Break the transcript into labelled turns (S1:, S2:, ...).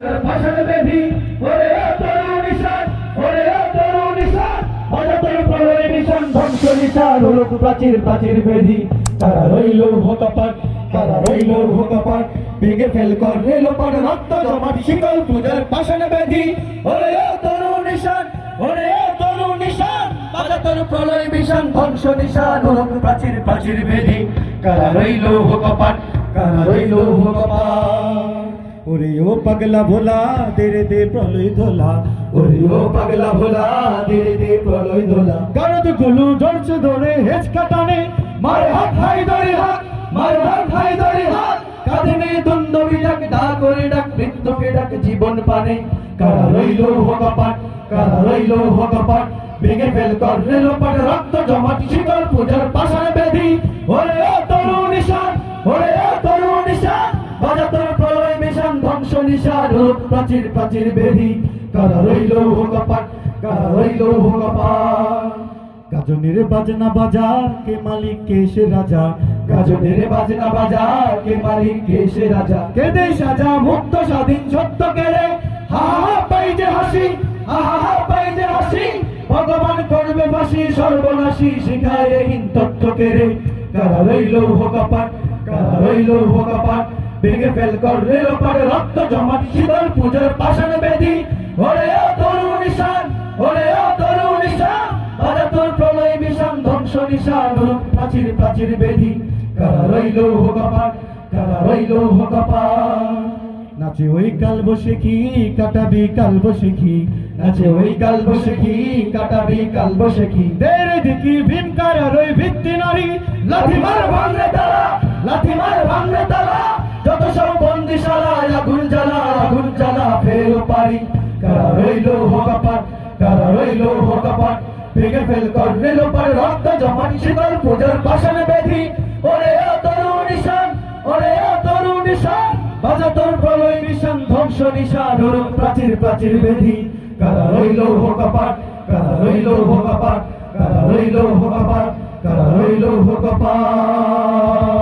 S1: ভাষণ নিশান ধ্বংস নিশান হলো প্রাচীর প্রাচীর বেধি তারা রইল ভোকাপাট তারা রইল কর রইল ভোকাপাট কারা
S2: ওরে ও পাগলা ভোলা, দেরে দে প্রলয় ধোলা।
S1: ওরে ও পাগলা ভোলা দে দে প্রলয় দোলা
S2: গারদ গুলু জড়ছে ধরে হেচ কাটানে
S1: মার হাত হাই ধরে হাত, মার হাত হাই ধরে হাত। কাঁধে নে দ্বন্দ্ব ডাক ডাক করে ডাক মৃত্যুকে ডাক, জীবন পানে। কারা রইল ভগপাট কারা রইল ভগপাট ভেঙে ফেল কর রেল পাট রক্ত জমাট শীতল পূজার পাষাণ প্রাচীর প্রাচীর বেধি কারা রইল ভগপাট কারা রইল ভগপাট
S2: গাজনের বাজনা বাজা কে মালিক কে সে রাজা?
S1: গাজনের বাজনা বাজা কে মালিক কে সে রাজা? কে দে সাজা মুক্ত স্বাধীন সত্য কেড়ে। হা হা পাই যে হাসি হা হা পাই যে হাসি। ভগবান করবে ফাঁসি সর্বনাশী শিখায় রে হিন তত্ত্ব কেড়ে। কারা রইল ভোগাপাট কারা রইল ভোগাপাট ভেঙে ফেল কর রেল পাড়ে রক্ত জমাট, শীতল পূজার পাষাণ বেদি। ওরে ও তরু নিশান ওরে ও তরু নিশান বাজাতর প্রলয় মিশন, ধ্বংস নিশান, রূপ প্রাচীর প্রাচীর বেধি কারা রইল ভোগাপাট কারা রইল ভোগাপাট
S2: নাচে ওই কাল বসে কি, কাটাবি কাল বসে কি?
S1: নাচে ওই কাল বসে কি, কাটাবি কাল বসে কি?
S2: দেরে দেখি ভীমকার আর ওই ভিত্তি নারী।
S1: লাঠি মার ভাঙলে তারা লাঠি মার ভাঙলে তারা। আগুন জ্বালা আগুন জ্বালা পারি। কারা রইল ভোগাপাট কারা রইল ভোগাপাট ভেঙে ফেল কর রেল পার, রক্ত জমাট শীতল পূজার পাষাণ বেধি। ওরে ও তরু নিশান ওরে ও তরু নিশান বাজা তোর প্রলয় নিশান ধ্বংস নিশান রূপ প্রাচীর প্রাচীর বেধি। কারা রইল ভোগাপাট কারা রইল ভোগাপাট কারা রইল ভোগাপাট কারা রইল ভোগাপাট